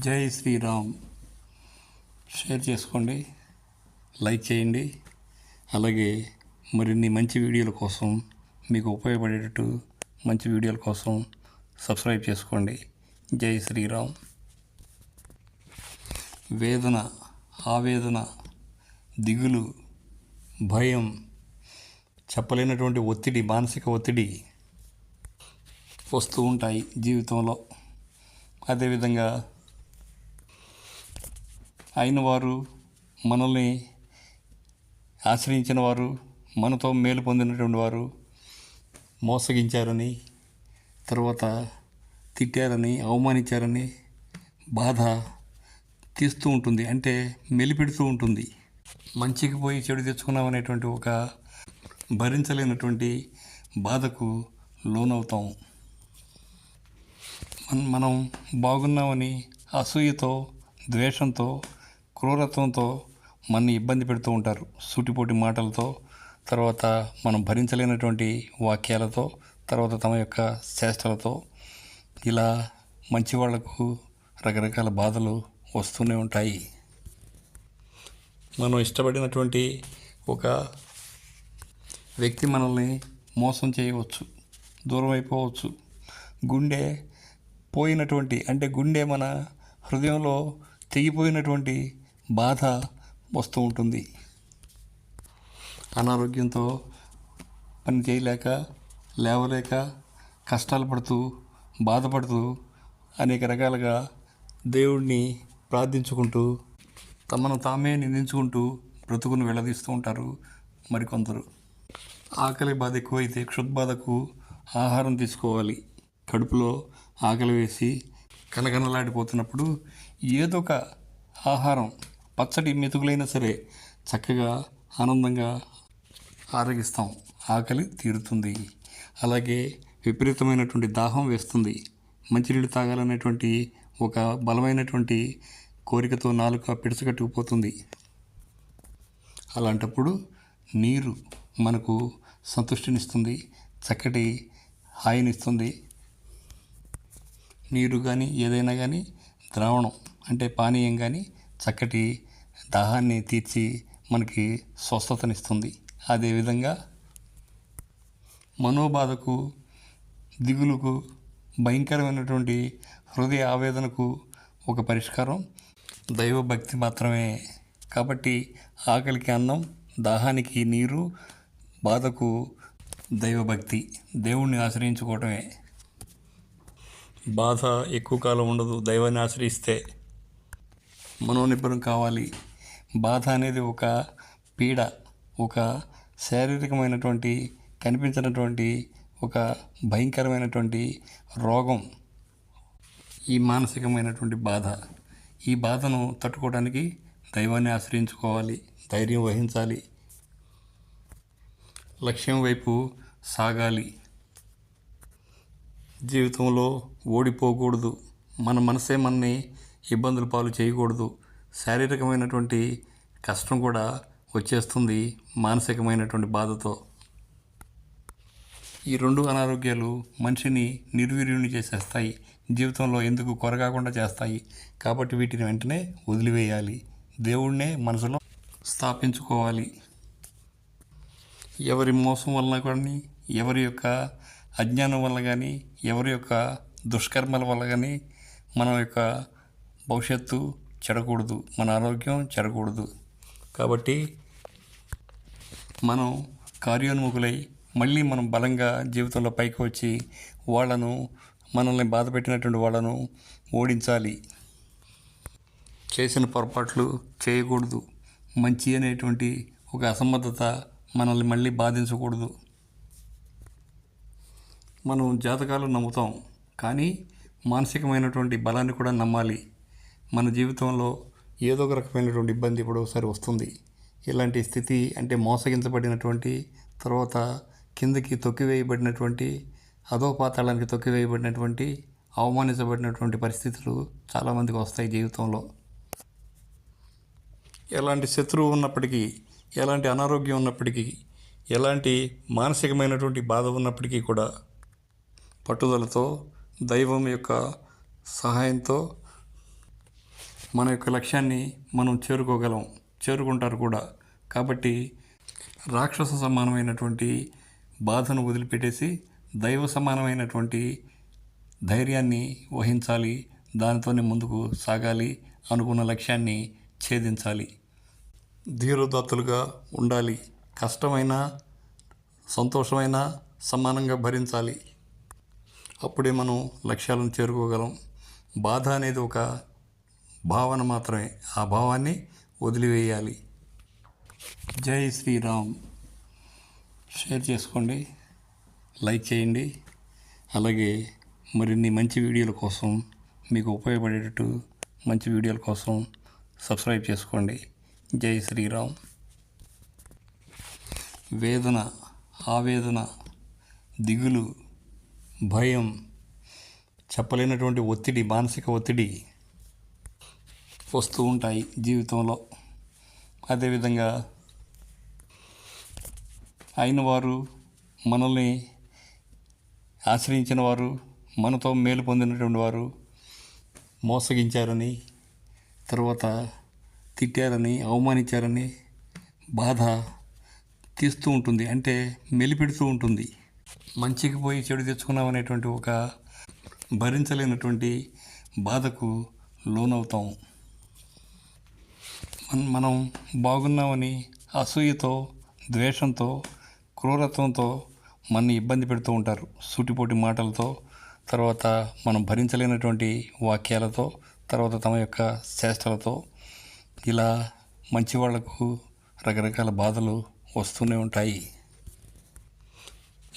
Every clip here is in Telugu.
జై శ్రీరామ్. షేర్ చేసుకోండి లైక్ చేయండి. అలాగే మరిన్ని మంచి వీడియోల కోసం మీకు ఉపయోగపడేటట్టు మంచి వీడియోల కోసం సబ్స్క్రైబ్ చేసుకోండి. జై శ్రీరామ్. వేదన ఆవేదన దిగులు భయం చెప్పలేనటువంటి ఒత్తిడి మానసిక ఒత్తిడి వస్తూ ఉంటాయి జీవితంలో. అదేవిధంగా అయిన వారు మనల్ని ఆశ్రయించిన వారు మనతో మేలు పొందినటువంటి వారు మోసగించారని తర్వాత తిట్టారని అవమానించారని బాధ తీస్తూ ఉంటుంది అంటే మెలిపెడుతూ ఉంటుంది. మంచికి పోయి చెడు తెచ్చుకున్నామనేటువంటి ఒక భరించలేనటువంటి బాధకు లోనవుతాం. మనం బాగున్నామని అసూయతో ద్వేషంతో క్రూరత్వంతో మనని ఇబ్బంది పెడుతూ ఉంటారు. సూటిపోటి మాటలతో తర్వాత మనం భరించలేనటువంటి వాక్యాలతో తర్వాత తమ యొక్క చేష్టలతో. ఇలా మంచి వాళ్ళకు రకరకాల బాధలు వస్తూనే ఉంటాయి. మనం ఇష్టపడినటువంటి ఒక వ్యక్తి మనల్ని మోసం చేయవచ్చు దూరం అయిపోవచ్చు. గుండె పోయినటువంటి అంటే గుండె మన హృదయంలో తెగిపోయినటువంటి బాధ వస్తూ ఉంటుంది. అనారోగ్యంతో పని చేయలేక లేవలేక కష్టాలు పడుతూ బాధపడుతూ అనేక రకాలుగా దేవుణ్ణి ప్రార్థించుకుంటూ తమను తామే నిందించుకుంటూ బ్రతుకును వెళ్ళదీస్తూ ఉంటారు మరికొందరు. ఆకలి బాధ ఎక్కువైతే క్షుద్బాధకు ఆహారం తీసుకోవాలి. కడుపులో ఆకలి వేసి కనకనలాడిపోతున్నప్పుడు ఏదో ఒక ఆహారం పచ్చడి మెతుకులైనా సరే చక్కగా ఆనందంగా ఆరగిస్తాం. ఆకలి తీరుతుంది. అలాగే విపరీతమైనటువంటి దాహం వేస్తుంది. మంచినీళ్ళు తాగాలనేటువంటి ఒక బలమైనటువంటి కోరికతో నాలుక పిడచగట్టుకుపోతుంది అలాంటప్పుడు నీరు మనకు సంతృష్టినిస్తుంది. చక్కటి హాయినిస్తుంది. నీరు కానీ ఏదైనా కానీ ద్రావణం అంటే పానీయం కానీ చక్కటి దాహాన్ని తీర్చి మనకి స్వస్థతనిస్తుంది. అదేవిధంగా మనోబాధకు దిగులుకు భయంకరమైనటువంటి హృదయ ఆవేదనకు ఒక పరిష్కారం. దైవభక్తి మాత్రమే కాబట్టి ఆకలికి అన్నం దాహానికి నీరు బాధకు దైవభక్తి. దేవుణ్ణి ఆశ్రయించుకోవటమే. బాధ ఎక్కువ కాలం ఉండదు. దైవాన్ని ఆశ్రయిస్తే మనోనిబ్బరం కావాలి. బాధ అనేది ఒక పీడ ఒక శారీరకమైనటువంటి కనిపించినటువంటి ఒక భయంకరమైనటువంటి రోగం. ఈ మానసికమైనటువంటి బాధ. ఈ బాధను తట్టుకోవడానికి దైవాన్ని ఆశ్రయించుకోవాలి ధైర్యం వహించాలి. లక్ష్యం వైపు సాగాలి. జీవితంలో ఓడిపోకూడదు. మన మనసే మనని ఇబ్బందులు పాలు చేయకూడదు. శారీరకమైనటువంటి కష్టం కూడా వచ్చేస్తుంది మానసికమైనటువంటి బాధతో. ఈ రెండు అనారోగ్యాలు మనిషిని నిర్వీర్యుని చేసేస్తాయి. జీవితంలో ఎందుకు కొరగాకుండా చేస్తాయి? కాబట్టి వీటిని వెంటనే వదిలివేయాలి. దేవుడినే మనసులో స్థాపించుకోవాలి. ఎవరి మోసం వలన కానీ ఎవరి యొక్క అజ్ఞానం వల్ల కానీ ఎవరి యొక్క దుష్కర్మల వల్ల కానీ మన యొక్క భవిష్యత్తు చెడకూడదు మన ఆరోగ్యం చెడకూడదు. కాబట్టి మనం కార్యోన్ముఖులై మళ్ళీ మనం బలంగా జీవితంలో పైకి వచ్చి వాళ్ళను మనల్ని బాధ పెట్టినటువంటి వాళ్ళను ఓడించాలి. చేసిన పొరపాట్లు చేయకూడదు. మంచి అనేటువంటి ఒక అసమర్థత మనల్ని మళ్ళీ బాధించకూడదు. మనం జాతకాలు నమ్ముతాం కానీ మానసికమైనటువంటి బలాన్ని కూడా నమ్మాలి. మన జీవితంలో ఏదో ఒక రకమైనటువంటి ఇబ్బంది ఇప్పుడు ఒకసారి వస్తుంది. ఇలాంటి స్థితి అంటే మోసగించబడినటువంటి తర్వాత కిందకి తొక్కివేయబడినటువంటి అధోపాతాళానికి తొక్కివేయబడినటువంటి అవమానించబడినటువంటి పరిస్థితులు చాలామందికి వస్తాయి జీవితంలో. ఎలాంటి శత్రువు ఉన్నప్పటికీ ఎలాంటి అనారోగ్యం ఉన్నప్పటికీ ఎలాంటి మానసికమైనటువంటి బాధ ఉన్నప్పటికీ కూడా పట్టుదలతో దైవం యొక్క సహాయంతో మన యొక్క లక్ష్యాన్ని మనం చేరుకోగలం చేరుకుంటారు కూడా. కాబట్టి రాక్షస సమానమైనటువంటి బాధను వదిలిపెట్టేసి దైవ సమానమైనటువంటి ధైర్యాన్ని వహించాలి దానితోనే ముందుకు సాగాలి అనుకున్న లక్ష్యాన్ని ఛేదించాలి. ధీరోదాత్తులుగా ఉండాలి కష్టమైన సంతోషమైన సమానంగా భరించాలి. అప్పుడే మనం లక్ష్యాలను చేరుకోగలం. బాధ అనేది ఒక భావన మాత్రమే. ఆ భావాన్ని వదిలివేయాలి. జై శ్రీరామ్. షేర్ చేసుకోండి. లైక్ చేయండి. అలాగే మరిన్ని మంచి వీడియోల కోసం మీకు ఉపయోగపడేటట్టు మంచి వీడియోల కోసం సబ్స్క్రైబ్ చేసుకోండి. జై శ్రీరామ్. వేదన ఆవేదన దిగులు భయం చెప్పలేనటువంటి ఒత్తిడి మానసిక ఒత్తిడి వస్తూ ఉంటాయి జీవితంలో. అదేవిధంగా అయిన వారు మనల్ని ఆశ్రయించిన వారు మనతో మేలు పొందినటువంటి వారు మోసగించారని తర్వాత తిట్టారని అవమానించారని బాధ తీస్తూ ఉంటుంది. అంటే మెలిపెడుతూ ఉంటుంది. మంచికి పోయి చెడు తెచ్చుకున్నామనేటువంటి ఒక భరించలేనటువంటి బాధకు లోనవుతాం. మనం బాగున్నామని అసూయతో ద్వేషంతో క్రూరత్వంతో మనని ఇబ్బంది పెడుతూ ఉంటారు. సూటిపోటి మాటలతో తర్వాత మనం భరించలేనటువంటి వాక్యాలతో తర్వాత తమ యొక్క చేష్టలతో ఇలా మంచి వాళ్ళకు రకరకాల బాధలు వస్తూనే ఉంటాయి.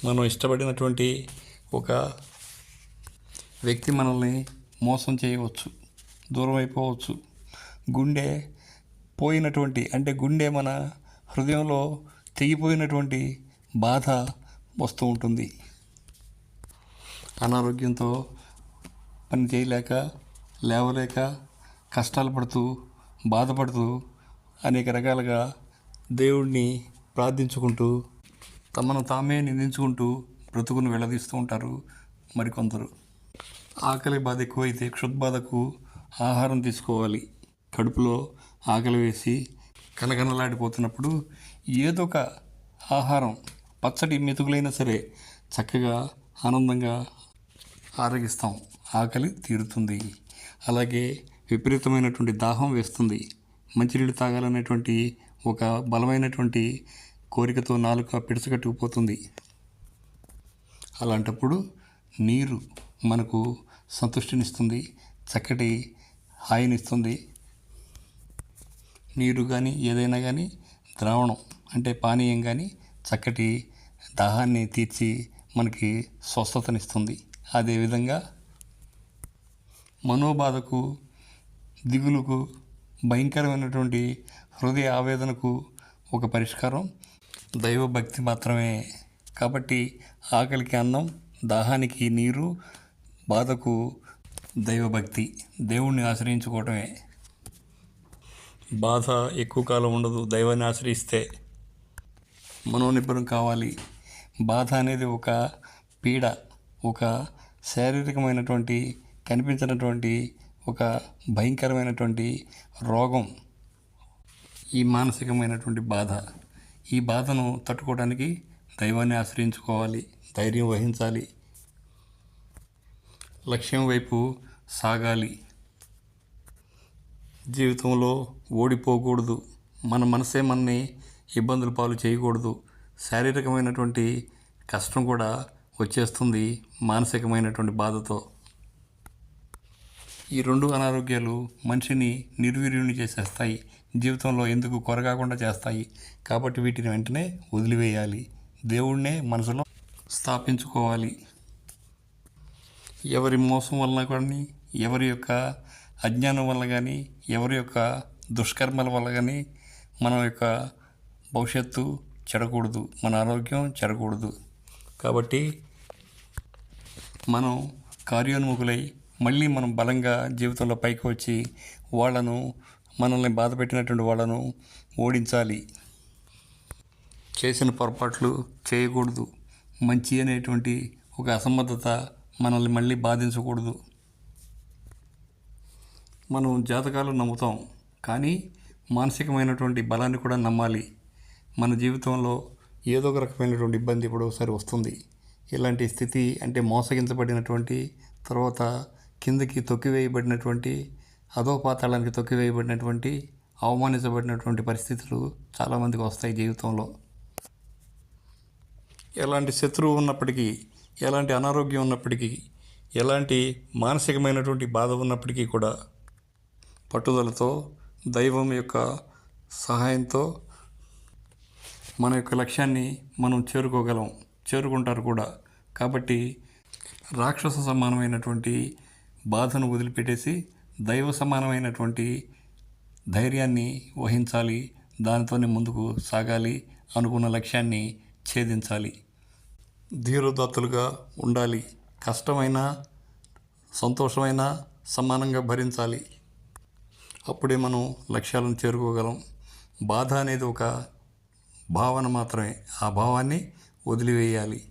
మనం ఇష్టపడినటువంటి ఒక వ్యక్తి మనల్ని మోసం చేయవచ్చు దూరం అయిపోవచ్చు. గుండె పోయినటువంటి అంటే గుండె మన హృదయంలో తెగిపోయినటువంటి బాధ వస్తూ ఉంటుంది. అనారోగ్యంతో పని చేయలేక లేవలేక కష్టాలు పడుతూ బాధపడుతూ అనేక రకాలుగా దేవుడిని ప్రార్థించుకుంటూ తమను తామే నిందించుకుంటూ బ్రతుకును వెళ్ళదీస్తూ ఉంటారు మరికొందరు. ఆకలి బాధ ఎక్కువైతే క్షుద్బాధకు ఆహారం తీసుకోవాలి. కడుపులో ఆకలి వేసి కనకనలాడిపోతున్నప్పుడు ఏదో ఒక ఆహారం పచ్చడి మెతుకులైనా సరే చక్కగా ఆనందంగా ఆరగిస్తాం. ఆకలి తీరుతుంది. అలాగే విపరీతమైనటువంటి దాహం వేస్తుంది. మంచినీళ్ళు తాగాలనేటువంటి ఒక బలమైనటువంటి కోరికతో నాలుక పిడచగట్టుకుపోతుంది అలాంటప్పుడు నీరు మనకు సంతృష్టినిస్తుంది చక్కటి హాయినిస్తుంది. నీరు కానీ ఏదైనా కానీ ద్రావణం అంటే పానీయం కానీ చక్కటి దాహాన్ని తీర్చి మనకి స్వస్థతనిస్తుంది. అదేవిధంగా మనోబాధకు దిగులుకు భయంకరమైనటువంటి హృదయ ఆవేదనకు ఒక పరిష్కారం దైవభక్తి మాత్రమే. కాబట్టి ఆకలికి అన్నం దాహానికి నీరు బాధకు దైవభక్తి. దేవుణ్ణి ఆశ్రయించుకోవటమే. బాధ ఎక్కువ కాలం ఉండదు దైవాన్ని ఆశ్రయిస్తే. మనోనిబ్బరం కావాలి. బాధ అనేది ఒక పీడ ఒక శారీరకమైనటువంటి కనిపించినటువంటి ఒక భయంకరమైనటువంటి రోగం. ఈ మానసికమైనటువంటి బాధ. ఈ బాధను తట్టుకోవడానికి దైవాన్ని ఆశ్రయించుకోవాలి ధైర్యం వహించాలి. లక్ష్యం వైపు సాగాలి. జీవితంలో ఓడిపోకూడదు. మన మనసే మనని ఇబ్బందుల పాలు చేయకూడదు. శారీరకమైనటువంటి కష్టం కూడా వచ్చేస్తుంది మానసికమైనటువంటి బాధతో. ఈ రెండు అనారోగ్యాలు మనిషిని నిర్వీర్యుని చేసేస్తాయి. జీవితంలో ఎందుకు కొరగాకుండా చేస్తాయి? కాబట్టి వీటిని వెంటనే వదిలివేయాలి. దేవుణ్ణే మనసులో స్థాపించుకోవాలి. ఎవరి మోసం వలన కానీ ఎవరి యొక్క అజ్ఞానం వల్ల కానీ ఎవరి యొక్క దుష్కర్మల వల్ల కానీ మన యొక్క భవిష్యత్తు చెడకూడదు మన ఆరోగ్యం చెడకూడదు. కాబట్టి మనం కార్యోన్ముఖులై మళ్ళీ మనం బలంగా జీవితంలో పైకి వచ్చి వాళ్ళను మనల్ని బాధ పెట్టినటువంటి వాళ్ళను ఓడించాలి. చేసిన పొరపాట్లు చేయకూడదు. మంచి అనేటువంటి ఒక అసమర్థత మనల్ని మళ్ళీ బాధించకూడదు. మనం జాతకాలు నమ్ముతాం. కానీ మానసికమైనటువంటి బలాన్ని కూడా నమ్మాలి. మన జీవితంలో ఏదో ఒక రకమైనటువంటి ఇబ్బంది ఇప్పుడు ఒకసారి వస్తుంది. ఇలాంటి స్థితి అంటే మోసగించబడినటువంటి తర్వాత కిందకి తొక్కివేయబడినటువంటి అధోపాతాళానికి తొక్కివేయబడినటువంటి అవమానించబడినటువంటి పరిస్థితులు చాలామందికి వస్తాయి జీవితంలో. ఎలాంటి శత్రువు ఉన్నప్పటికీ ఎలాంటి అనారోగ్యం ఉన్నప్పటికీ ఎలాంటి మానసికమైనటువంటి బాధ ఉన్నప్పటికీ కూడా పట్టుదలతో దైవం యొక్క సహాయంతో మన యొక్క లక్ష్యాన్ని మనం చేరుకోగలం చేరుకుంటారు కూడా. కాబట్టి రాక్షస సమానమైనటువంటి బాధను వదిలిపెట్టేసి దైవ సమానమైనటువంటి ధైర్యాన్ని వహించాలి దానితోనే ముందుకు సాగాలి అనుకున్న లక్ష్యాన్ని ఛేదించాలి. ధీరోదాత్తులుగా ఉండాలి కష్టమైన సంతోషమైన సమానంగా భరించాలి. అప్పుడే మనం లక్ష్యాలను చేరుకోగలం. బాధ అనేది ఒక భావన మాత్రమే. ఆ భావాన్ని వదిలివేయాలి.